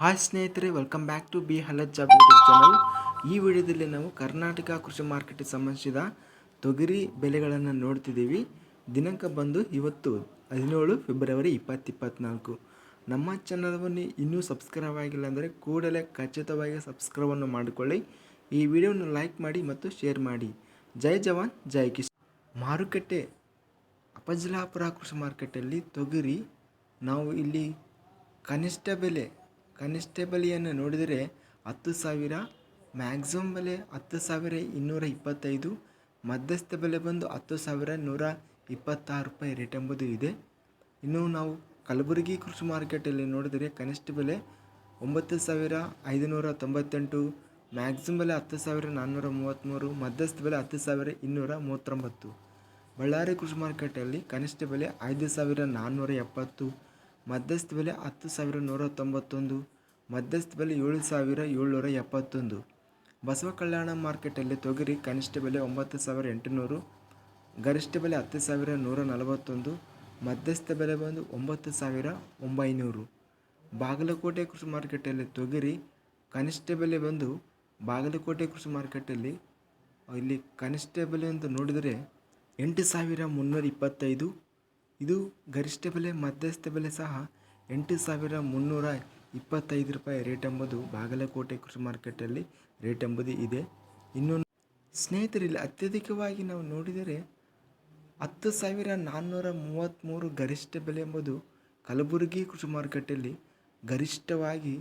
Hi ಸ್ನೇಹಿತರೆ welcome back to B health job YouTube channel ಈ ವಿಡಿಯೋದಲ್ಲಿ ನಾವು ಕರ್ನಾಟಕ ಕೃಷಿ ಮಾರ್ಕೆಟ್ಗೆ ಸಂಬಂಧಿಸಿದ ತೊಗರಿ ಬೆಲೆಗಳನ್ನು ನೋಡ್ತಿದ್ದೀವಿ. ದಿನಾಂಕ ಬಂದು ಇವತ್ತು ಹದಿನೇಳು ಫೆಬ್ರವರಿ ಇಪ್ಪತ್ತಿಪ್ಪತ್ನಾಲ್ಕು. ನಮ್ಮ ಚಾನಲ್ವನ್ನು ಇನ್ನೂ ಸಬ್ಸ್ಕ್ರೈಬ್ ಆಗಿಲ್ಲ ಅಂದರೆ ಕೂಡಲೇ ಖಚಿತವಾಗಿ ಸಬ್ಸ್ಕ್ರೈಬನ್ನು ಮಾಡಿಕೊಳ್ಳಿ. ಈ ವಿಡಿಯೋವನ್ನು ಲೈಕ್ ಮಾಡಿ ಮತ್ತು ಶೇರ್ ಮಾಡಿ. ಜೈ ಜವಾನ್, ಜೈ ಕಿಶ್ ಮಾರುಕಟ್ಟೆ ಅಪಜಲಾಪುರ ಕೃಷಿ ಮಾರ್ಕೆಟಲ್ಲಿ ತೊಗರಿ ನಾವು ಇಲ್ಲಿ ಕನಿಷ್ಠ ಬೆಲೆ ಕನಿಷ್ಠ ಬೆಲೆಯನ್ನು ನೋಡಿದರೆ ಹತ್ತು ಸಾವಿರ, ಮ್ಯಾಕ್ಸಿಮಮ್ ಬೆಲೆ ಹತ್ತು ಸಾವಿರ ಇನ್ನೂರ ಇಪ್ಪತ್ತೈದು, ಮಧ್ಯಸ್ಥ ಬೆಲೆ ಬಂದು ಹತ್ತು ಸಾವಿರ ನೂರ ಇಪ್ಪತ್ತಾರು ರೂಪಾಯಿ ರೇಟ್ ಎಂಬುದು ಇದೆ. ಇನ್ನು ನಾವು ಕಲಬುರಗಿ ಕೃಷಿ ಮಾರ್ಕೆಟಲ್ಲಿ ನೋಡಿದರೆ ಕನಿಷ್ಠ ಬೆಲೆ ಒಂಬತ್ತು ಸಾವಿರ ಐದುನೂರ ತೊಂಬತ್ತೆಂಟು, ಮ್ಯಾಕ್ಸಿಮಮ್ ಬೆಲೆ ಹತ್ತು ಸಾವಿರ ನಾನ್ನೂರ ಮೂವತ್ತ್ಮೂರು, ಮಧ್ಯಸ್ಥ ಬೆಲೆ ಹತ್ತು ಸಾವಿರ ಇನ್ನೂರ ಮೂವತ್ತೊಂಬತ್ತು. ಬಳ್ಳಾರಿ ಕೃಷಿ ಮಾರ್ಕೆಟಲ್ಲಿ ಕನಿಷ್ಠ ಬೆಲೆ ಐದು ಸಾವಿರ ನಾನ್ನೂರ ಎಪ್ಪತ್ತು ಮಧ್ಯಸ್ಥ ಬೆಲೆ ಹತ್ತು ಸಾವಿರ ನೂರ ತೊಂಬತ್ತೊಂದು, ಮಧ್ಯಸ್ಥ ಬೆಲೆ ಏಳು ಸಾವಿರ ಏಳ್ನೂರ ಎಪ್ಪತ್ತೊಂದು. ಬಸವ ಕಲ್ಯಾಣ ಮಾರ್ಕೆಟಲ್ಲಿ ತೊಗರಿ ಕನಿಷ್ಠ ಬೆಲೆ ಒಂಬತ್ತು ಸಾವಿರ ಎಂಟುನೂರು, ಗರಿಷ್ಠ ಬೆಲೆ ಹತ್ತು ಸಾವಿರ ನೂರ ನಲವತ್ತೊಂದು, ಮಧ್ಯಸ್ಥ ಬೆಲೆ ಬಂದು ಒಂಬತ್ತು ಸಾವಿರ ಒಂಬೈನೂರು. ಬಾಗಲಕೋಟೆ ಕೃಷಿ ಮಾರ್ಕೆಟಲ್ಲಿ ತೊಗರಿ ಕನಿಷ್ಠ ಬೆಲೆ ಬಂದು ಬಾಗಲಕೋಟೆ ಕೃಷಿ ಮಾರ್ಕೆಟಲ್ಲಿ, ಇಲ್ಲಿ ಕನಿಷ್ಠ ಬೆಲೆ ಅಂತ ನೋಡಿದರೆ ಎಂಟು ಸಾವಿರ ಮುನ್ನೂರ ಇಪ್ಪತ್ತೈದು ಇದು ಗರಿಷ್ಠ ಬೆಲೆ, ಮಧ್ಯಸ್ಥ ಬೆಲೆ ಸಹ ಎಂಟು ಸಾವಿರ ಮುನ್ನೂರ ಇಪ್ಪತ್ತೈದು ರೂಪಾಯಿ ರೇಟ್ ಎಂಬುದು ಬಾಗಲಕೋಟೆ ಕೃಷಿ ಮಾರ್ಕೆಟಲ್ಲಿ ರೇಟ್ ಎಂಬುದು ಇದೆ. ಇನ್ನು ಸ್ನೇಹಿತರಲ್ಲಿ ಅತ್ಯಧಿಕವಾಗಿ ನಾವು ನೋಡಿದರೆ ಹತ್ತು ಸಾವಿರ ನಾನ್ನೂರ ಮೂವತ್ತ್ಮೂರು ಗರಿಷ್ಠ ಬೆಲೆ ಎಂಬುದು ಕಲಬುರಗಿ ಕೃಷಿ ಮಾರುಕಟ್ಟೆಯಲ್ಲಿ ಗರಿಷ್ಠವಾಗಿ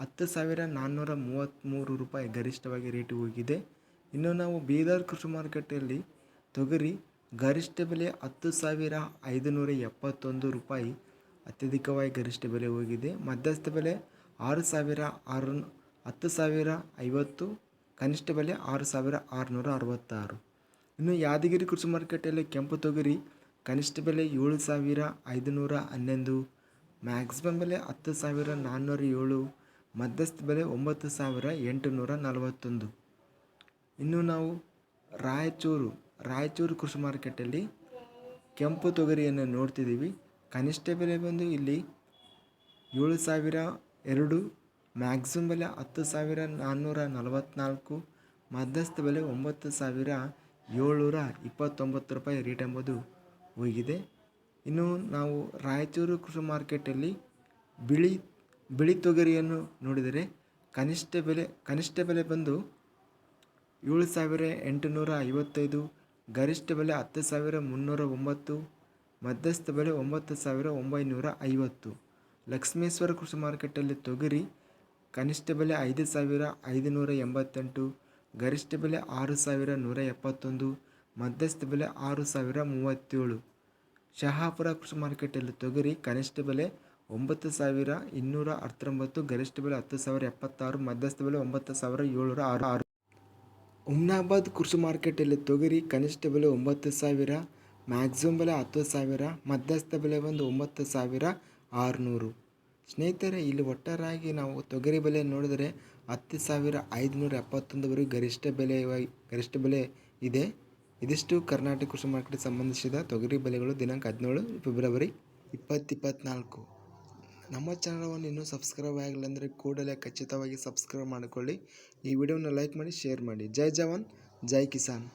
ಹತ್ತು ಸಾವಿರ ನಾನ್ನೂರ ಮೂವತ್ತ್ಮೂರು ರೂಪಾಯಿ ಗರಿಷ್ಠವಾಗಿ ರೇಟ್ ಹೋಗಿದೆ. ಇನ್ನು ನಾವು ಬೀದರ್ ಕೃಷಿ ಮಾರುಕಟ್ಟೆಯಲ್ಲಿ ತೊಗರಿ ಗರಿಷ್ಠ ಬೆಲೆ ಹತ್ತು ಸಾವಿರ ಐದುನೂರ ಎಪ್ಪತ್ತೊಂದು ರೂಪಾಯಿ ಅತ್ಯಧಿಕವಾಗಿ ಗರಿಷ್ಠ ಬೆಲೆ ಹೋಗಿದೆ. ಮಧ್ಯಸ್ಥ ಬೆಲೆ ಆರು ಸಾವಿರ ಆರು, ಹತ್ತು ಸಾವಿರ ಐವತ್ತು, ಕನಿಷ್ಠ ಬೆಲೆ ಆರು ಸಾವಿರ ಆರುನೂರ ಅರವತ್ತಾರು. ಇನ್ನು ಯಾದಗಿರಿ ಕೃಷಿ ಮಾರುಕಟ್ಟೆಯಲ್ಲಿ ಕೆಂಪು ತೊಗರಿ ಕನಿಷ್ಠ ಬೆಲೆ ಏಳು ಸಾವಿರ ಐದುನೂರ ಹನ್ನೊಂದು ಮ್ಯಾಕ್ಸಿಮಮ್ ಬೆಲೆ ಹತ್ತು ಸಾವಿರ ನಾನ್ನೂರ ಏಳು, ಮಧ್ಯಸ್ಥ ಬೆಲೆ ಒಂಬತ್ತು ಸಾವಿರ ಎಂಟುನೂರ ನಲವತ್ತೊಂದು. ಇನ್ನು ನಾವು ರಾಯಚೂರು ರಾಯಚೂರು ಕೃಷಿ ಮಾರ್ಕೆಟಲ್ಲಿ ಕೆಂಪು ತೊಗರಿಯನ್ನು ನೋಡ್ತಿದ್ದೀವಿ. ಕನಿಷ್ಠ ಬೆಲೆ ಬಂದು ಇಲ್ಲಿ ಏಳು ಸಾವಿರ ಎರಡು ಮ್ಯಾಕ್ಸಿಮಮ್ ಬೆಲೆ ಹತ್ತು ಸಾವಿರ ನಾನ್ನೂರ ನಲವತ್ತ್ನಾಲ್ಕು ಮಧ್ಯಸ್ಥ ಬೆಲೆ ಒಂಬತ್ತು ಸಾವಿರ ಏಳ್ನೂರ ಇಪ್ಪತ್ತೊಂಬತ್ತು ರೂಪಾಯಿ ರೇಟ್ ಎಂಬುದು ಹೋಗಿದೆ. ಇನ್ನು ನಾವು ರಾಯಚೂರು ಕೃಷಿ ಮಾರ್ಕೆಟಲ್ಲಿ ಬಿಳಿ ಬಿಳಿ ತೊಗರಿಯನ್ನು ನೋಡಿದರೆ ಕನಿಷ್ಠ ಬೆಲೆ ಕನಿಷ್ಠ ಬೆಲೆ ಬಂದು ಏಳು ಸಾವಿರ ಎಂಟುನೂರ ಐವತ್ತೈದು ಗರಿಷ್ಠ ಬೆಲೆ ಹತ್ತು ಸಾವಿರ ಮುನ್ನೂರ ಒಂಬತ್ತು, ಮಧ್ಯಸ್ಥ ಬೆಲೆ ಒಂಬತ್ತು ಸಾವಿರ ಒಂಬೈನೂರ ಐವತ್ತು. ಲಕ್ಷ್ಮೇಶ್ವರ ಕೃಷಿ ಮಾರ್ಕೆಟಲ್ಲಿ ತೊಗರಿ, ಕನಿಷ್ಠ ಬೆಲೆ ಐದು ಸಾವಿರ ಐದುನೂರ ಎಂಬತ್ತೆಂಟು, ಗರಿಷ್ಠ ಬೆಲೆ ಆರು ಸಾವಿರ ನೂರ ಎಪ್ಪತ್ತೊಂದು, ಮಧ್ಯಸ್ಥ ಬೆಲೆ ಆರು ಸಾವಿರ ಮೂವತ್ತೇಳು. ಶಹಾಪುರ ಕೃಷಿ ಮಾರ್ಕೆಟಲ್ಲಿ ತೊಗರಿ, ಕನಿಷ್ಠ ಬೆಲೆ ಒಂಬತ್ತು ಸಾವಿರ ಇನ್ನೂರ ಹತ್ತೊಂಬತ್ತು, ಗರಿಷ್ಠ ಬೆಲೆ ಹತ್ತು ಸಾವಿರ ಎಪ್ಪತ್ತಾರು, ಮಧ್ಯಸ್ಥ ಬೆಲೆ ಒಂಬತ್ತು ಸಾವಿರ ಏಳ್ನೂರ ಆರು. ಆರು ಹುಮ್ನಾಬಾದ್ ಕೃಷಿ ಮಾರ್ಕೆಟಲ್ಲಿ ತೊಗರಿ ಕನಿಷ್ಠ ಬೆಲೆ ಒಂಬತ್ತು ಸಾವಿರ ಮ್ಯಾಕ್ಸಿಮಮ್ ಬೆಲೆ ಹತ್ತು ಸಾವಿರ, ಮಧ್ಯಸ್ಥ ಬೆಲೆ ಬಂದು ಒಂಬತ್ತು ಸಾವಿರ ಆರುನೂರು. ಸ್ನೇಹಿತರೆ, ಇಲ್ಲಿ ಒಟ್ಟಾರಾಗಿ ನಾವು ತೊಗರಿ ಬೆಲೆ ನೋಡಿದರೆ ಹತ್ತು ಸಾವಿರ ಐದುನೂರ ಎಪ್ಪತ್ತೊಂದುವರೆಗೂ ಗರಿಷ್ಠ ಬೆಲೆ ಗರಿಷ್ಠ ಬೆಲೆ ಇದೆ. ಇದಿಷ್ಟು ಕರ್ನಾಟಕ ಕೃಷಿ ಮಾರ್ಕೆಟ್ಗೆ ಸಂಬಂಧಿಸಿದ ತೊಗರಿ ಬೆಲೆಗಳು ದಿನಾಂಕ ಹದಿನೇಳು, ಫೆಬ್ರವರಿ ಇಪ್ಪತ್ತಿಪ್ಪತ್ನಾಲ್ಕು ನಮ್ಮ ಚಾನಲವನ್ನು ಇನ್ನೂ ಸಬ್ಸ್ಕ್ರೈಬ್ ಆಗಿಲ್ಲ ಅಂದರೆ ಕೂಡಲೇ ಖಚಿತವಾಗಿ ಸಬ್ಸ್ಕ್ರೈಬ್ ಮಾಡಿಕೊಳ್ಳಿ. ಈ ವಿಡಿಯೋನ ಲೈಕ್ ಮಾಡಿ, ಶೇರ್ ಮಾಡಿ. ಜೈ ಜವಾನ್, ಜೈ ಕಿಸಾನ್.